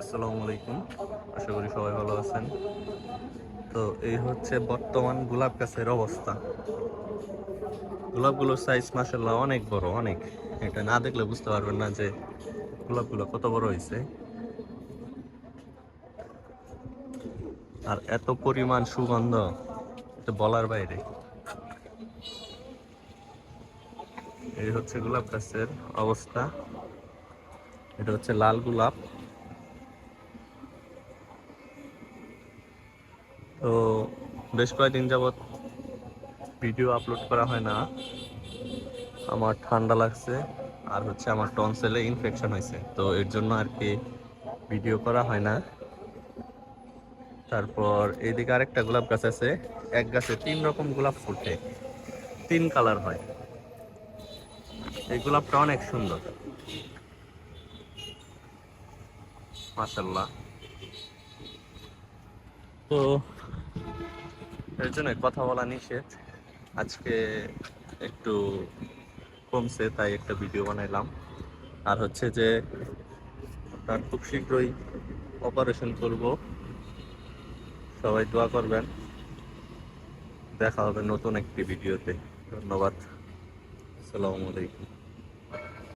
আসসালামু আলাইকুম। আশা করি সবাই ভালো আছেন। তো এই হচ্ছে বর্তমান গোলাপ গাছের অবস্থা। গোলাপগুলোর সাইজ মাসাল্লাহ অনেক বড়, অনেক। এটা না দেখলে বুঝতে পারবেন না যে গোলাপগুলো কত বড় হয়েছে। আর এত পরিমাণ সুগন্ধ, এটা বলার বাইরে। এই হচ্ছে গোলাপ গাছের অবস্থা। এটা হচ্ছে লাল গোলাপ। তো বেশ কয়েকদিন যাবৎ ভিডিও আপলোড করা হয় না। আমার ঠান্ডা লাগছে আর হচ্ছে আমার টনসেলে ইনফেকশন হয়েছে। তো এর জন্য আর কি ভিডিও করা হয় না। তারপর এইদিকে আরেকটা গোলাপ গাছ আছে। এক গাছে তিন রকম গোলাপ ফুটে। তিন কালার হয়। এই গোলাপটা অনেক সুন্দর। মাশাল্লাহ তো এর জন্য কথা বলা নিষেধ। আজকে একটু কমছে, তাই একটা ভিডিও বানাইলাম। আর হচ্ছে যে, তার খুব শীঘ্রই অপারেশন করব। সবাই দোয়া করবেন। দেখা হবে নতুন একটি ভিডিওতে। ধন্যবাদ। আসসালামু আলাইকুম।